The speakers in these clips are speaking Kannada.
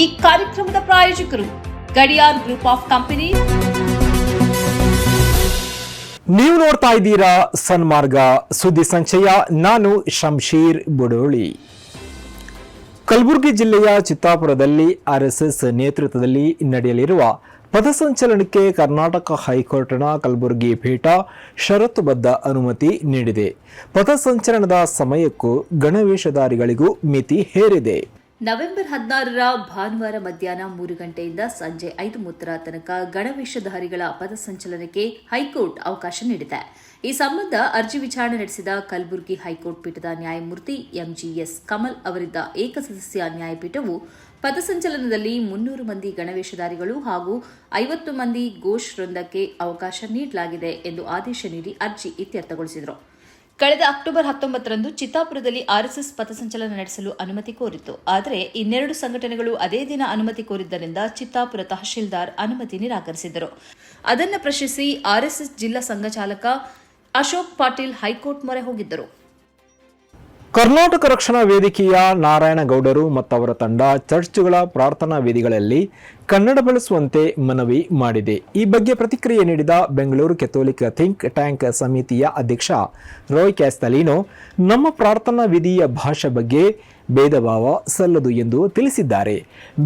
ಈ ಕಾರ್ಯಕ್ರಮದ ಪ್ರಾಯೋಜಕರು ಗಡಿಯಾರ್ ಗ್ರೂಪ್ ಆಫ್ ಕಂಪನಿ. ನೀವು ನೋಡ್ತಾ ಇದ್ದೀರಾ ಸನ್ಮಾರ್ಗ. ಸುದ್ದಿ ಸಂಚಯ, ನಾನು ಶಂಶೀರ್ ಬುಡೋಳಿ. ಕಲಬುರಗಿ ಜಿಲ್ಲೆಯ ಚಿತ್ತಾಪುರದಲ್ಲಿ ಆರ್ಎಸ್ಎಸ್ ನೇತೃತ್ವದಲ್ಲಿ ನಡೆಯಲಿರುವ ಪಥಸಂಚಲನಕ್ಕೆ ಕರ್ನಾಟಕ ಹೈಕೋರ್ಟ್ನ ಕಲಬುರಗಿ ಪೀಠ ಷರತ್ತುಬದ್ಧ ಅನುಮತಿ ನೀಡಿದೆ. ಪಥಸಂಚಲನದ ಸಮಯಕ್ಕೂ ಗಣವೇಷಧಾರಿಗಳಿಗೂ ಮಿತಿ ಹೇರಿದೆ. ನವೆಂಬರ್ ಹದಿನಾರರ ಭಾನುವಾರ ಮಧ್ಯಾಹ್ನ ಮೂರು ಗಂಟೆಯಿಂದ ಸಂಜೆ ಐದು ಮೂವತ್ತರ ತನಕ ಗಣವೇಷಧಾರಿಗಳ ಪಥಸಂಚಲನಕ್ಕೆ ಹೈಕೋರ್ಟ್ ಅವಕಾಶ ನೀಡಿದೆ. ಈ ಸಂಬಂಧ ಅರ್ಜಿ ವಿಚಾರಣೆ ನಡೆಸಿದ ಕಲಬುರಗಿ ಹೈಕೋರ್ಟ್ ಪೀಠದ ನ್ಯಾಯಮೂರ್ತಿ ಎಂಜಿಎಸ್ ಕಮಲ್ ಅವರಿದ್ದ ಏಕಸದಸ್ಯ ನ್ಯಾಯಪೀಠವು ಪಥಸಂಚಲನದಲ್ಲಿ ಮುನ್ನೂರು ಮಂದಿ ಗಣವೇಷಧಾರಿಗಳು ಹಾಗೂ ಐವತ್ತು ಮಂದಿ ಘೋಷ್ ವೃಂದಕ್ಕೆ ಅವಕಾಶ ನೀಡಲಾಗಿದೆ ಎಂದು ಆದೇಶ ನೀಡಿ ಅರ್ಜಿ ಇತ್ಯರ್ಥಗೊಳಿಸಿದರು. ಕಳೆದ ಅಕ್ಟೋಬರ್ ಹತ್ತೊಂಬತ್ತರಂದು ಚಿತ್ತಾಪುರದಲ್ಲಿ ಆರ್ಎಸ್ಎಸ್ ಪಥಸಂಚಲನ ನಡೆಸಲು ಅನುಮತಿ ಕೋರಿತ್ತು. ಆದರೆ ಇನ್ನೆರಡು ಸಂಘಟನೆಗಳು ಅದೇ ದಿನ ಅನುಮತಿ ಕೋರಿದ್ದರಿಂದ ಚಿತ್ತಾಪುರ ತಹಶೀಲ್ದಾರ್ ಅನುಮತಿ ನಿರಾಕರಿಸಿದರು ಅದನ್ನು ಪ್ರಶ್ನಿಸಿ ಆರ್ಎಸ್ಎಸ್ ಜಿಲ್ಲಾ ಸಂಘ ಚಾಲಕ ಅಶೋಕ್ ಪಾಟೀಲ್ ಹೈಕೋರ್ಟ್ ಮೊರೆ ಹೋಗಿದ್ದರು. ಕರ್ನಾಟಕ ರಕ್ಷಣಾ ವೇದಿಕೆಯ ನಾರಾಯಣ ಗೌಡರು ಮತ್ತು ಅವರ ತಂಡ ಚರ್ಚ್ಗಳ ಪ್ರಾರ್ಥನಾ ವೇದಿಗಳಲ್ಲಿ ಕನ್ನಡ ಬಳಸುವಂತೆ ಮನವಿ ಮಾಡಿದೆ. ಈ ಬಗ್ಗೆ ಪ್ರತಿಕ್ರಿಯೆ ನೀಡಿದ ಬೆಂಗಳೂರು ಕೆಥೋಲಿಕ್ ಥಿಂಕ್ ಟ್ಯಾಂಕ್ ಸಮಿತಿಯ ಅಧ್ಯಕ್ಷ ರೋಯ್ ಕ್ಯಾಸ್ತಲೀನೋ, ನಮ್ಮ ಪ್ರಾರ್ಥನಾ ವಿಧಿಯ ಭಾಷೆ ಬಗ್ಗೆ ಭೇದಭಾವ ಸಲ್ಲದು ಎಂದು ತಿಳಿಸಿದ್ದಾರೆ.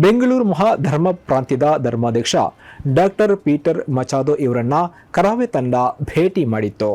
ಬೆಂಗಳೂರು ಮಹಾ ಧರ್ಮ ಪ್ರಾಂತ್ಯದ ಧರ್ಮಾಧ್ಯಕ್ಷ ಡಾಕ್ಟರ್ ಪೀಟರ್ ಮಚಾದೋ ಇವರನ್ನ ಕರಾವೆ ತಂಡ ಭೇಟಿ ಮಾಡಿತ್ತು.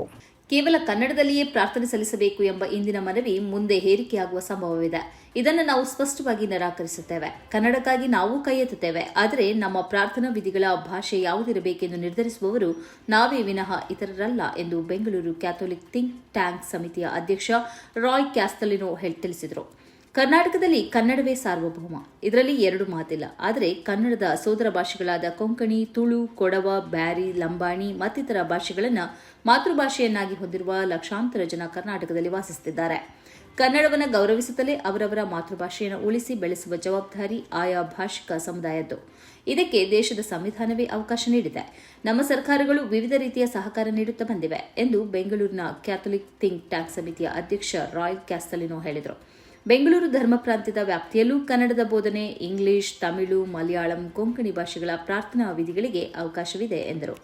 ಕೇವಲ ಕನ್ನಡದಲ್ಲಿಯೇ ಪ್ರಾರ್ಥನೆ ಸಲ್ಲಿಸಬೇಕು ಎಂಬ ಇಂದಿನ ಮನವಿ ಮುಂದೆ ಹೇರಿಕೆಯಾಗುವ ಸಂಭವವಿದೆ. ಇದನ್ನು ನಾವು ಸ್ಪಷ್ಟವಾಗಿ ನಿರಾಕರಿಸುತ್ತೇವೆ. ಕನ್ನಡಕ್ಕಾಗಿ ನಾವು ಕೈ ಎತ್ತುತ್ತೇವೆ. ಆದರೆ ನಮ್ಮ ಪ್ರಾರ್ಥನಾ ವಿಧಿಗಳ ಭಾಷೆ ಯಾವುದಿರಬೇಕೆಂದು ನಿರ್ಧರಿಸುವವರು ನಾವೇ ವಿನಃ ಇತರರಲ್ಲ ಎಂದು ಬೆಂಗಳೂರು ಕ್ಯಾಥೋಲಿಕ್ ಥಿಂಕ್ ಟ್ಯಾಂಕ್ ಸಮಿತಿಯ ಅಧ್ಯಕ್ಷ ರಾಯ್ ಕ್ಯಾಸ್ತಲಿನೋ ತಿಳಿಸಿದರು. ಕರ್ನಾಟಕದಲ್ಲಿ ಕನ್ನಡವೇ ಸಾರ್ವಭೌಮ. ಇದರಲ್ಲಿ ಎರಡು ಮಾತಿಲ್ಲ. ಆದರೆ ಕನ್ನಡದ ಸೋದರ ಭಾಷೆಗಳಾದ ಕೊಂಕಣಿ, ತುಳು, ಕೊಡವ, ಬ್ಯಾರಿ, ಲಂಬಾಣಿ ಮತ್ತಿತರ ಭಾಷೆಗಳನ್ನು ಮಾತೃಭಾಷೆಯನ್ನಾಗಿ ಹೊಂದಿರುವ ಲಕ್ಷಾಂತರ ಜನ ಕರ್ನಾಟಕದಲ್ಲಿ ವಾಸಿಸುತ್ತಿದ್ದಾರೆ. ಕನ್ನಡವನ್ನು ಗೌರವಿಸುತ್ತಲೇ ಅವರವರ ಮಾತೃಭಾಷೆಯನ್ನು ಉಳಿಸಿ ಬೆಳೆಸುವ ಜವಾಬ್ದಾರಿ ಆಯಾ ಭಾಷಿಕ ಸಮುದಾಯದ್ದು. ಇದಕ್ಕೆ ದೇಶದ ಸಂವಿಧಾನವೇ ಅವಕಾಶ ನೀಡಿದೆ. ನಮ್ಮ ಸರ್ಕಾರಗಳು ವಿವಿಧ ರೀತಿಯ ಸಹಕಾರ ನೀಡುತ್ತಾ ಬಂದಿವೆ ಎಂದು ಬೆಂಗಳೂರಿನ ಕ್ಯಾಥೋಲಿಕ್ ಥಿಂಕ್ ಟ್ಯಾಂಕ್ ಸಮಿತಿಯ ಅಧ್ಯಕ್ಷ ರಾಯ್ ಕ್ಯಾಸ್ತಲಿನೋ ಹೇಳಿದರು. ಬೆಂಗಳೂರು ಧರ್ಮ ಪ್ರಾಂತ್ಯದ ವ್ಯಾಪ್ತಿಯಲ್ಲೂ ಕನ್ನಡದ ಬೋಧನೆ, ಇಂಗ್ಲಿಷ್, ತಮಿಳು, ಮಲಯಾಳಂ, ಕೊಂಕಣಿ ಭಾಷೆಗಳ ಪ್ರಾರ್ಥನಾ ವಿಧಿಗಳಿಗೆ ಅವಕಾಶವಿದೆ ಎಂದರು.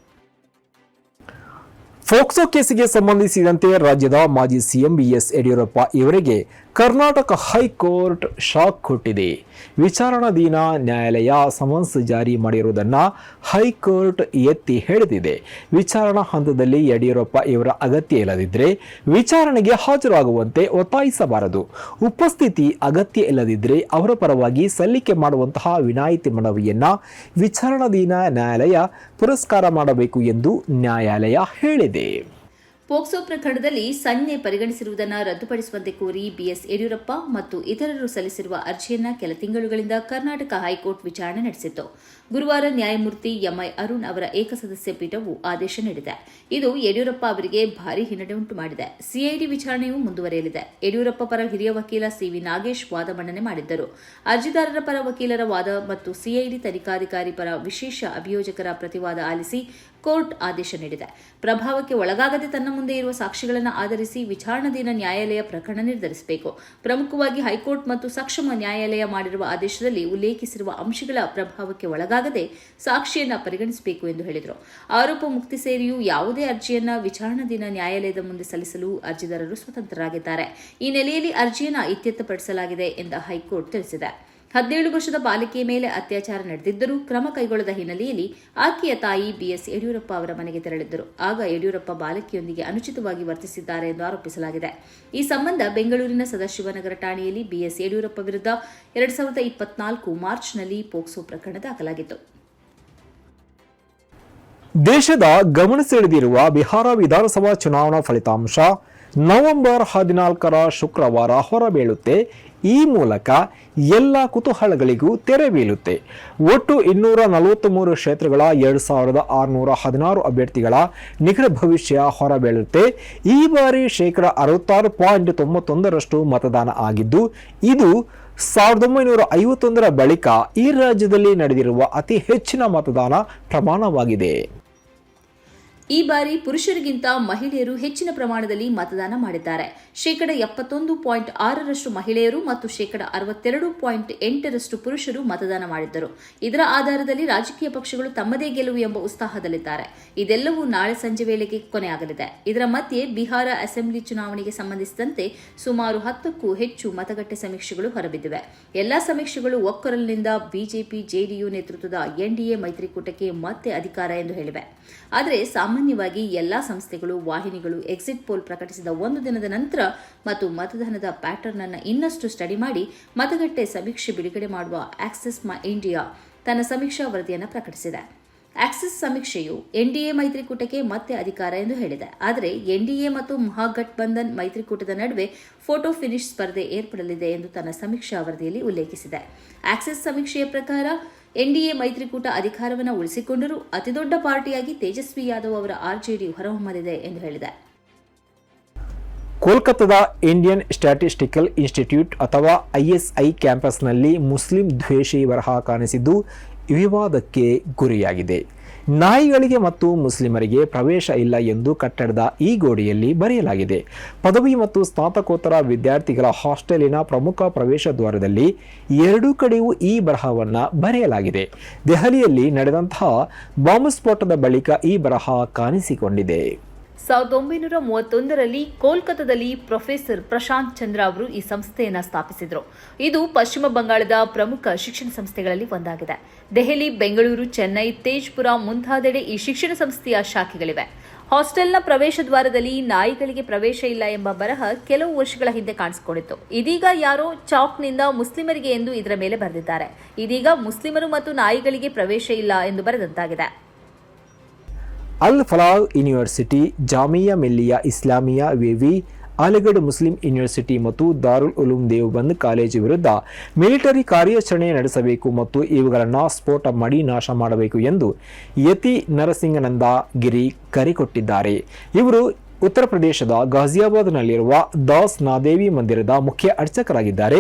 ಫೋಕ್ಸೋ ಕೇಸಿಗೆ ಸಂಬಂಧಿಸಿದಂತೆ ರಾಜ್ಯದ ಮಾಜಿ ಸಿಎಂ ಬಿಎಸ್ ಯಡಿಯೂರಪ್ಪ ಇವರಿಗೆ ಕರ್ನಾಟಕ ಹೈಕೋರ್ಟ್ ಶಾಕ್ ಕೊಟ್ಟಿದೆ. ವಿಚಾರಣಾಧೀನ ನ್ಯಾಯಾಲಯ ಸಮನ್ಸ್ ಜಾರಿ ಮಾಡಿರುವುದನ್ನು ಹೈಕೋರ್ಟ್ ಎತ್ತಿ ಹಿಡಿದಿದೆ ವಿಚಾರಣಾ ಹಂತದಲ್ಲಿ ಯಡಿಯೂರಪ್ಪ ಇವರ ಅಗತ್ಯ ಇಲ್ಲದಿದ್ದರೆ ವಿಚಾರಣೆಗೆ ಹಾಜರಾಗುವಂತೆ ಒತ್ತಾಯಿಸಬಾರದು. ಉಪಸ್ಥಿತಿ ಅಗತ್ಯ ಇಲ್ಲದಿದ್ದರೆ ಅವರ ಪರವಾಗಿ ಸಲ್ಲಿಕೆ ಮಾಡುವಂತಹ ವಿನಾಯಿತಿ ಮನವಿಯನ್ನು ವಿಚಾರಣಾಧೀನ ನ್ಯಾಯಾಲಯ ಪುರಸ್ಕಾರ ಮಾಡಬೇಕು ಎಂದು ನ್ಯಾಯಾಲಯ ಹೇಳಿದೆ. ಪೋಕ್ಸೋ ಪ್ರಕರಣದಲ್ಲಿ ಸಂಜ್ಞೆ ಪರಿಗಣಿಸಿರುವುದನ್ನು ರದ್ದುಪಡಿಸುವಂತೆ ಕೋರಿ ಬಿಎಸ್ ಯಡಿಯೂರಪ್ಪ ಮತ್ತು ಇತರರು ಸಲ್ಲಿಸಿರುವ ಅರ್ಜಿಯನ್ನ ಕೆಲ ತಿಂಗಳುಗಳಿಂದ ಕರ್ನಾಟಕ ಹೈಕೋರ್ಟ್ ವಿಚಾರಣೆ ನಡೆಸಿತ್ತು. ಗುರುವಾರ ನ್ಯಾಯಮೂರ್ತಿ ಎಂಐ ಅರುಣ್ ಅವರ ಏಕಸದಸ್ಯ ಪೀಠವು ಆದೇಶ ನೀಡಿದೆ. ಇದು ಯಡಿಯೂರಪ್ಪ ಅವರಿಗೆ ಭಾರಿ ಹಿನ್ನಡೆ ಉಂಟು ಮಾಡಿದೆ. ಸಿಐಡಿ ವಿಚಾರಣೆಯೂ ಮುಂದುವರೆಯಲಿದೆ. ಯಡಿಯೂರಪ್ಪ ಪರ ಹಿರಿಯ ವಕೀಲ ಸಿವಿ ನಾಗೇಶ್ ವಾದ ಮಂಡನೆ ಮಾಡಿದ್ದರು. ಅರ್ಜಿದಾರರ ಪರ ವಕೀಲರ ವಾದ ಮತ್ತು ಸಿಐಡಿ ತನಿಖಾಧಿಕಾರಿ ಪರ ವಿಶೇಷ ಅಭಿಯೋಜಕರ ಪ್ರತಿವಾದ ಆಲಿಸಿ ಕೋರ್ಟ್ ಆದೇಶ ನೀಡಿದೆ. ಪ್ರಭಾವಕ್ಕೆ ಒಳಗಾಗದೆ ತನ್ನ ಮುಂದೆ ಇರುವ ಸಾಕ್ಷಿಗಳನ್ನು ಆಧರಿಸಿ ವಿಚಾರಣಾಧೀನ ನ್ಯಾಯಾಲಯ ಪ್ರಕರಣ ನಿರ್ಧರಿಸಬೇಕು. ಪ್ರಮುಖವಾಗಿ ಹೈಕೋರ್ಟ್ ಮತ್ತು ಸಕ್ಷಮ ನ್ಯಾಯಾಲಯ ಮಾಡಿರುವ ಆದೇಶದಲ್ಲಿ ಉಲ್ಲೇಖಿಸಿರುವ ಅಂಶಗಳ ಪ್ರಭಾವಕ್ಕೆ ಒಳಗಾಗದೆ ಸಾಕ್ಷಿಯನ್ನ ಪರಿಗಣಿಸಬೇಕು ಎಂದು ಹೇಳಿದರು. ಆರೋಪ ಮುಕ್ತಿ ಸೇರಿಯೂ ಯಾವುದೇ ಅರ್ಜಿಯನ್ನ ವಿಚಾರಣಾಧೀನ ನ್ಯಾಯಾಲಯದ ಮುಂದೆ ಸಲ್ಲಿಸಲು ಅರ್ಜಿದಾರರು ಸ್ವತಂತ್ರರಾಗಿದ್ದಾರೆ. ಈ ನೆಲೆಯಲ್ಲಿ ಅರ್ಜಿಯನ್ನ ಇತ್ಯರ್ಥಪಡಿಸಲಾಗಿದೆ ಎಂದು ಹೈಕೋರ್ಟ್ ತಿಳಿಸಿದೆ. ಹದಿನೇಳು ವರ್ಷದ ಬಾಲಕಿಯ ಮೇಲೆ ಅತ್ಯಾಚಾರ ನಡೆದಿದ್ದರೂ ಕ್ರಮ ಕೈಗೊಳ್ಳದ ಹಿನ್ನೆಲೆಯಲ್ಲಿ ಆಕೆಯ ತಾಯಿ ಬಿಎಸ್ ಯಡಿಯೂರಪ್ಪ ಅವರ ಮನೆಗೆ ತೆರಳಿದ್ದರು. ಆಗ ಯಡಿಯೂರಪ್ಪ ಬಾಲಕಿಯೊಂದಿಗೆ ಅನುಚಿತವಾಗಿ ವರ್ತಿಸಿದ್ದಾರೆ ಎಂದು ಆರೋಪಿಸಲಾಗಿದೆ. ಈ ಸಂಬಂಧ ಬೆಂಗಳೂರಿನ ಸದಾಶಿವನಗರ ಠಾಣೆಯಲ್ಲಿ ಬಿಎಸ್ ಯಡಿಯೂರಪ್ಪ ವಿರುದ್ಧ ಎರಡ್ ಸಾವಿರದ ಇಪ್ಪತ್ನಾಲ್ಕು ಮಾರ್ಚ್ನಲ್ಲಿ ಪೋಕ್ಸೋ ಪ್ರಕರಣ ದಾಖಲಾಗಿತ್ತು. ದೇಶದ ಗಮನ ಸೆಳೆದಿರುವ ಬಿಹಾರ ವಿಧಾನಸಭಾ ಚುನಾವಣಾ ಫಲಿತಾಂಶ ನವೆಂಬರ್ ಹದಿನಾಲ್ಕರ ಶುಕ್ರವಾರ ಹೊರಬೀಳುತ್ತೆ. ಈ ಮೂಲಕ ಎಲ್ಲ ಕುತೂಹಲಗಳಿಗೂ ತೆರೆ ಬೀಳುತ್ತೆ. ಒಟ್ಟು ಇನ್ನೂರ ನಲವತ್ತ್ಮೂರು ಕ್ಷೇತ್ರಗಳ ಎರಡು ಸಾವಿರದ ಆರುನೂರ ಹದಿನಾರು ಅಭ್ಯರ್ಥಿಗಳ ನಿಖರ ಭವಿಷ್ಯ ಹೊರಬೀಳುತ್ತೆ. ಈ ಬಾರಿ ಶೇಕಡ ಅರವತ್ತಾರು ಪಾಯಿಂಟ್ ತೊಂಬತ್ತೊಂದರಷ್ಟು ಮತದಾನ ಆಗಿದ್ದು, ಇದು ಸಾವಿರದ ಒಂಬೈನೂರ ಐವತ್ತೊಂದರ ಬಳಿಕ ಈ ರಾಜ್ಯದಲ್ಲಿ ನಡೆದಿರುವ ಅತಿ ಹೆಚ್ಚಿನ ಮತದಾನ ಪ್ರಮಾಣವಾಗಿದೆ. ಈ ಬಾರಿ ಪುರುಷರಿಗಿಂತ ಮಹಿಳೆಯರು ಹೆಚ್ಚಿನ ಪ್ರಮಾಣದಲ್ಲಿ ಮತದಾನ ಮಾಡಿದ್ದಾರೆ. ಶೇಕಡ ಎಪ್ಪತ್ತೊಂದು ಪಾಯಿಂಟ್ ಆರರಷ್ಟು ಮಹಿಳೆಯರು ಮತ್ತು ಶೇಕಡ ಅರವತ್ತೆರಡು ಪಾಯಿಂಟ್ ಎಂಟರಷ್ಟು ಪುರುಷರು ಮತದಾನ ಮಾಡಿದ್ದರು. ಇದರ ಆಧಾರದಲ್ಲಿ ರಾಜಕೀಯ ಪಕ್ಷಗಳು ತಮ್ಮದೇ ಗೆಲುವು ಎಂಬ ಉತ್ಸಾಹದಲ್ಲಿದ್ದಾರೆ. ಇದೆಲ್ಲವೂ ನಾಳೆ ಸಂಜೆ ವೇಳೆಗೆ ಕೊನೆಯಾಗಲಿದೆ. ಇದರ ಮಧ್ಯೆ ಬಿಹಾರ ಅಸೆಂಬ್ಲಿ ಚುನಾವಣೆಗೆ ಸಂಬಂಧಿಸಿದಂತೆ ಸುಮಾರು ಹತ್ತಕ್ಕೂ ಹೆಚ್ಚು ಮತಗಟ್ಟೆ ಸಮೀಕ್ಷೆಗಳು ಹೊರಬಿದ್ದಿವೆ. ಎಲ್ಲಾ ಸಮೀಕ್ಷೆಗಳು ಒಕ್ಕೊರಲಿನಿಂದ ಬಿಜೆಪಿ, ಜೆಡಿಯು ನೇತೃತ್ವದ ಎನ್ಡಿಎ ಮೈತ್ರಿಕೂಟಕ್ಕೆ ಮತ್ತೆ ಅಧಿಕಾರ ಎಂದು ಹೇಳಿವೆ. ಆದರೆ ಸಾಮಾನ್ಯವಾಗಿ ಎಲ್ಲಾ ಸಂಸ್ಥೆಗಳು, ವಾಹಿನಿಗಳು ಎಕ್ಸಿಟ್ ಪೋಲ್ ಪ್ರಕಟಿಸಿದ ಒಂದು ದಿನದ ನಂತರ ಮತ್ತು ಮತದಾನದ ಪ್ಯಾಟರ್ನ್ ಅನ್ನು ಇನ್ನಷ್ಟು ಸ್ಟಡಿ ಮಾಡಿ ಮತಗಟ್ಟೆ ಸಮೀಕ್ಷೆ ಬಿಡುಗಡೆ ಮಾಡುವ ಆಕ್ಸಿಸ್ ಮೈ ಇಂಡಿಯಾ ತನ್ನ ಸಮೀಕ್ಷಾ ವರದಿಯನ್ನು ಪ್ರಕಟಿಸಿದೆ. ಆಕ್ಸಿಸ್ ಸಮೀಕ್ಷೆಯು ಎನ್ಡಿಎ ಮೈತ್ರಿಕೂಟಕ್ಕೆ ಮತ್ತೆ ಅಧಿಕಾರ ಎಂದು ಹೇಳಿದೆ. ಆದರೆ ಎನ್ಡಿಎ ಮತ್ತು ಮಹಾಗಠಬಂಧನ್ ಮೈತ್ರಿಕೂಟದ ನಡುವೆ ಫೋಟೋ ಫಿನಿಶ್ ಸ್ಪರ್ಧೆ ಏರ್ಪಡಲಿದೆ ಎಂದು ತನ್ನ ಸಮೀಕ್ಷಾ ವರದಿಯಲ್ಲಿ ಉಲ್ಲೇಖಿಸಿದೆ. ಆಕ್ಸಿಸ್ ಸಮೀಕ್ಷೆಯ ಪ್ರಕಾರ ಎನ್ಡಿಎ ಮೈತ್ರಿಕೂಟ ಅಧಿಕಾರವನ್ನು ಉಳಿಸಿಕೊಂಡರೂ ಅತಿದೊಡ್ಡ ಪಾರ್ಟಿಯಾಗಿ ತೇಜಸ್ವಿ ಯಾದವ್ ಅವರ ಆರ್ಜೆಡಿ ಹೊರಹೊಮ್ಮಲಿದೆ ಎಂದು ಹೇಳಿದೆ. ಕೋಲ್ಕತ್ತಾದ ಇಂಡಿಯನ್ ಸ್ಟ್ಯಾಟಿಸ್ಟಿಕಲ್ ಇನ್ಸ್ಟಿಟ್ಯೂಟ್ ಅಥವಾ ಐಎಸ್ಐ ಕ್ಯಾಂಪಸ್ನಲ್ಲಿ ಮುಸ್ಲಿಂ ದ್ವೇಷಿ ಬರಹ ಕಾಣಿಸಿದ್ದು ವಿವಾದಕ್ಕೆ ಗುರಿಯಾಗಿದೆ. ನಾಯಿಗಳಿಗೆ ಮತ್ತು ಮುಸ್ಲಿಮರಿಗೆ ಪ್ರವೇಶ ಇಲ್ಲ ಎಂದು ಕಟ್ಟಡದ ಈ ಗೋಡೆಯಲ್ಲಿ ಬರೆಯಲಾಗಿದೆ. ಪದವಿ ಮತ್ತು ಸ್ನಾತಕೋತ್ತರ ವಿದ್ಯಾರ್ಥಿಗಳ ಹಾಸ್ಟೆಲಿನ ಪ್ರಮುಖ ಪ್ರವೇಶ ದ್ವಾರದಲ್ಲಿ ಎರಡೂ ಕಡೆಯೂ ಈ ಬರಹವನ್ನು ಬರೆಯಲಾಗಿದೆ. ದೆಹಲಿಯಲ್ಲಿ ನಡೆದಂತಹ ಬಾಂಬ್ ಸ್ಫೋಟದ ಬಳಿಕ ಈ ಬರಹ ಕಾಣಿಸಿಕೊಂಡಿದೆ. ಸಾವಿರದ ಒಂಬೈನೂರ ಮೂವತ್ತೊಂದರಲ್ಲಿ ಕೋಲ್ಕತ್ತಾದಲ್ಲಿ ಪ್ರೊಫೆಸರ್ ಪ್ರಶಾಂತ್ ಚಂದ್ರ ಅವರು ಈ ಸಂಸ್ಥೆಯನ್ನು ಸ್ಥಾಪಿಸಿದರು. ಇದು ಪಶ್ಚಿಮ ಬಂಗಾಳದ ಪ್ರಮುಖ ಶಿಕ್ಷಣ ಸಂಸ್ಥೆಗಳಲ್ಲಿ ಒಂದಾಗಿದೆ. ದೆಹಲಿ, ಬೆಂಗಳೂರು, ಚೆನ್ನೈ, ತೇಜ್ಪುರ ಮುಂತಾದೆಡೆ ಈ ಶಿಕ್ಷಣ ಸಂಸ್ಥೆಯ ಶಾಖೆಗಳಿವೆ. ಹಾಸ್ಟೆಲ್ನ ಪ್ರವೇಶ ದ್ವಾರದಲ್ಲಿ ನಾಯಿಗಳಿಗೆ ಪ್ರವೇಶ ಇಲ್ಲ ಎಂಬ ಬರಹ ಕೆಲವು ವರ್ಷಗಳ ಹಿಂದೆ ಕಾಣಿಸಿಕೊಂಡಿತ್ತು. ಇದೀಗ ಯಾರೋ ಚಾಕ್ನಿಂದ ಮುಸ್ಲಿಮರಿಗೆ ಎಂದು ಇದರ ಮೇಲೆ ಬರೆದಿದ್ದಾರೆ. ಇದೀಗ ಮುಸ್ಲಿಮರು ಮತ್ತು ನಾಯಿಗಳಿಗೆ ಪ್ರವೇಶ ಇಲ್ಲ ಎಂದು ಬರೆದಂತಾಗಿದೆ. ಅಲ್ ಫಲಾಹ್ ಯೂನಿವರ್ಸಿಟಿ, ಜಾಮಿಯಾ ಮಿಲ್ಲಿಯಾ ಇಸ್ಲಾಮಿಯಾ ವಿವಿ, ಅಲಿಗಢ್ ಮುಸ್ಲಿಂ ಯೂನಿವರ್ಸಿಟಿ ಮತ್ತು ದಾರುಲ್ ಉಲೂಮ್ ದೇವಬಂದ್ ಕಾಲೇಜು ವಿರುದ್ಧ ಮಿಲಿಟರಿ ಕಾರ್ಯಾಚರಣೆ ನಡೆಸಬೇಕು ಮತ್ತು ಇವುಗಳನ್ನು ಸ್ಫೋಟ ಮಾಡಿ ನಾಶ ಮಾಡಬೇಕು ಎಂದು ಯತಿ ನರಸಿಂಗನಂದ ಗಿರಿ ಕರೆ ಕೊಟ್ಟಿದ್ದಾರೆ. ಇವರು ಉತ್ತರ ಪ್ರದೇಶದ ಗಾಜಿಯಾಬಾದ್ನಲ್ಲಿರುವ ದಾಸ್ ನಾದೇವಿ ಮಂದಿರದ ಮುಖ್ಯ ಅರ್ಚಕರಾಗಿದ್ದಾರೆ.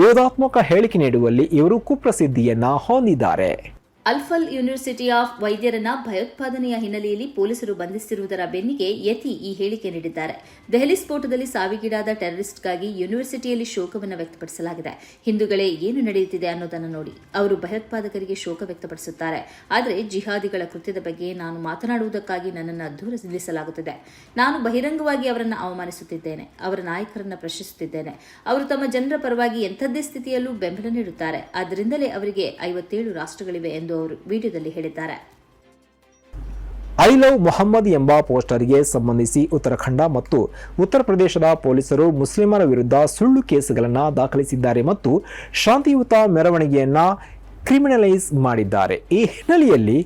ವಿರೋಧಾತ್ಮಕ ಹೇಳಿಕೆ ನೀಡುವಲ್ಲಿ ಇವರು ಕುಪ್ರಸಿದ್ಧಿಯನ್ನ ಹೊಂದಿದ್ದಾರೆ. ಅಲ್ಫಲ್ ಯೂನಿವರ್ಸಿಟಿ ಆಫ್ ವೈದ್ಯರನ್ನ ಭಯೋತ್ಪಾದನೆಯ ಹಿನ್ನೆಲೆಯಲ್ಲಿ ಪೊಲೀಸರು ಬಂಧಿಸಿರುವುದರ ಬೆನ್ನಿಗೆ ಯತಿ ಈ ಹೇಳಿಕೆ ನೀಡಿದ್ದಾರೆ. ದೆಹಲಿ ಸ್ಫೋಟದಲ್ಲಿ ಸಾವಿಗೀಡಾದ ಟೆರರಿಸ್ಟ್ಗಾಗಿ ಯೂನಿವರ್ಸಿಟಿಯಲ್ಲಿ ಶೋಕವನ್ನು ವ್ಯಕ್ತಪಡಿಸಲಾಗಿದೆ. ಹಿಂದೂಗಳೇ ಏನು ನಡೆಯುತ್ತಿದೆ ಅನ್ನೋದನ್ನು ನೋಡಿ ಅವರು ಭಯೋತ್ಪಾದಕರಿಗೆ ಶೋಕ ವ್ಯಕ್ತಪಡಿಸುತ್ತಾರೆ. ಆದರೆ ಜಿಹಾದಿಗಳ ಕೃತ್ಯದ ಬಗ್ಗೆ ನಾನು ಮಾತನಾಡುವುದಕ್ಕಾಗಿ ನನ್ನನ್ನು ದೂರ ನಿಲ್ಲಿಸಲಾಗುತ್ತದೆ. ನಾನು ಬಹಿರಂಗವಾಗಿ ಅವರನ್ನು ಅವಮಾನಿಸುತ್ತಿದ್ದೇನೆ. ಅವರ ನಾಯಕರನ್ನು ಪ್ರಶ್ನಿಸುತ್ತಿದ್ದೇನೆ. ಅವರು ತಮ್ಮ ಜನರ ಪರವಾಗಿ ಎಂಥದ್ದೇ ಸ್ಥಿತಿಯಲ್ಲೂ ಬೆಂಬಲ ನೀಡುತ್ತಾರೆ. ಆದ್ದರಿಂದಲೇ ಅವರಿಗೆ ಐವತ್ತೇಳು ರಾಷ್ಟ್ರಗಳಿವೆ ಎಂದು ಅವರು ವಿಡಿಯೋದಲ್ಲಿ ಹೇಳಿದ್ದಾರೆ. ಐ ಲವ್ ಮೊಹಮ್ಮದ್ ಎಂಬ ಪೋಸ್ಟರ್ಗೆ ಸಂಬಂಧಿಸಿ ಉತ್ತರಾಖಂಡ ಮತ್ತು ಉತ್ತರ ಪ್ರದೇಶದ ಪೊಲೀಸರು ಮುಸ್ಲಿಮರ ವಿರುದ್ಧ ಸುಳ್ಳು ಕೇಸುಗಳನ್ನು ದಾಖಲಿಸಿದ್ದಾರೆ ಮತ್ತು ಶಾಂತಿಯುತ ಮೆರವಣಿಗೆಯನ್ನ ಕ್ರಿಮಿನಲೈಸ್ ಮಾಡಿದ್ದಾರೆ. ಈ ಹಿನ್ನೆಲೆಯಲ್ಲಿ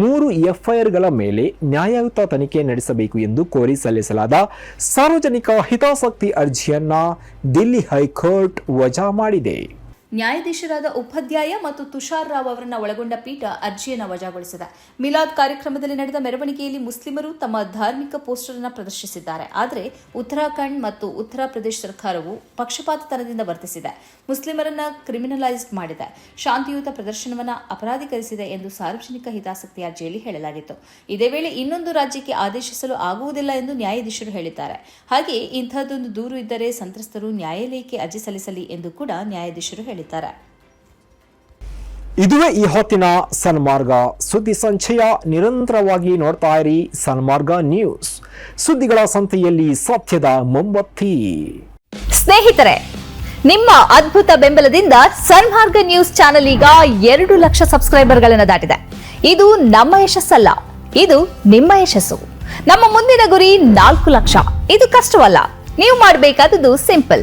ಮೂರು ಎಫ್ಐಆರ್ಗಳ ಮೇಲೆ ನ್ಯಾಯಯುತ ತನಿಖೆ ನಡೆಸಬೇಕು ಎಂದು ಕೋರಿ ಸಲ್ಲಿಸಲಾದ ಸಾರ್ವಜನಿಕ ಹಿತಾಸಕ್ತಿ ಅರ್ಜಿಯನ್ನ ದಿಲ್ಲಿ ಹೈಕೋರ್ಟ್ ವಜಾ ಮಾಡಿದೆ. ನ್ಯಾಯಾಧೀಶರಾದ ಉಪಾಧ್ಯಾಯ ಮತ್ತು ತುಷಾರ್ ರಾವ್ ಅವರನ್ನ ಒಳಗೊಂಡ ಪೀಠ ಅರ್ಜಿಯನ್ನು ವಜಾಗೊಳಿಸಿದೆ. ಮಿಲಾದ್ ಕಾರ್ಯಕ್ರಮದಲ್ಲಿ ನಡೆದ ಮೆರವಣಿಗೆಯಲ್ಲಿ ಮುಸ್ಲಿಮರು ತಮ್ಮ ಧಾರ್ಮಿಕ ಪೋಸ್ಟರ್ ಅನ್ನು ಪ್ರದರ್ಶಿಸಿದ್ದಾರೆ. ಆದರೆ ಉತ್ತರಾಖಂಡ್ ಮತ್ತು ಉತ್ತರ ಪ್ರದೇಶ ಸರ್ಕಾರವು ಪಕ್ಷಪಾತತನದಿಂದ ವರ್ತಿಸಿದೆ. ಮುಸ್ಲಿಮರನ್ನ ಕ್ರಿಮಿನಲೈಸ್ ಮಾಡಿದೆ. ಶಾಂತಿಯುತ ಪ್ರದರ್ಶನವನ್ನು ಅಪರಾಧೀಕರಿಸಿದೆ ಎಂದು ಸಾರ್ವಜನಿಕ ಹಿತಾಸಕ್ತಿ ಅರ್ಜಿಯಲ್ಲಿ ಹೇಳಲಾಗಿತ್ತು. ಇದೇ ವೇಳೆ ಇನ್ನೊಂದು ರಾಜ್ಯಕ್ಕೆ ಆದೇಶಿಸಲು ಆಗುವುದಿಲ್ಲ ಎಂದು ನ್ಯಾಯಾಧೀಶರು ಹೇಳಿದ್ದಾರೆ. ಹಾಗೆಯೇ ಇಂತಹದ್ದೊಂದು ದೂರು ಇದ್ದರೆ ಸಂತ್ರಸ್ತರು ನ್ಯಾಯಾಲಯಕ್ಕೆ ಅರ್ಜಿ ಸಲ್ಲಿಸಲಿ ಎಂದು ಕೂಡ ನ್ಯಾಯಾಧೀಶರು ಹೇಳಿದ್ದಾರೆ. ಇದುವೇ ಈ ಹೊತ್ತಿನ ಸನ್ಮಾರ್ಗ. ಸುದ್ದಿ ಸಂಚಯ ನಿರಂತರವಾಗಿ ನೋಡ್ತಾ ಇರಿ ಸನ್ಮಾರ್ಗ ನ್ಯೂಸ್. ಸುದ್ದಿಗಳ ಸಂತೆಯಲ್ಲಿ ಸತ್ಯದ ಮೊಂಬತ್ತಿ. ಸ್ನೇಹಿತರೆ ನಿಮ್ಮ ಅದ್ಭುತ ಬೆಂಬಲದಿಂದ ಸನ್ಮಾರ್ಗ ನ್ಯೂಸ್ ಚಾನೆಲ್ ಈಗ ಎರಡು ಲಕ್ಷ ಸಬ್ಸ್ಕ್ರೈಬರ್ಗಳನ್ನು ದಾಟಿದೆ. ಇದು ನಮ್ಮ ಯಶಸ್ಸಲ್ಲ ಇದು ನಿಮ್ಮ ಯಶಸ್ಸು. ನಮ್ಮ ಮುಂದಿನ ಗುರಿ ನಾಲ್ಕು ಲಕ್ಷ. ಇದು ಕಷ್ಟವಲ್ಲ ನೀವು ಮಾಡಬೇಕಾದದ್ದು ಸಿಂಪಲ್.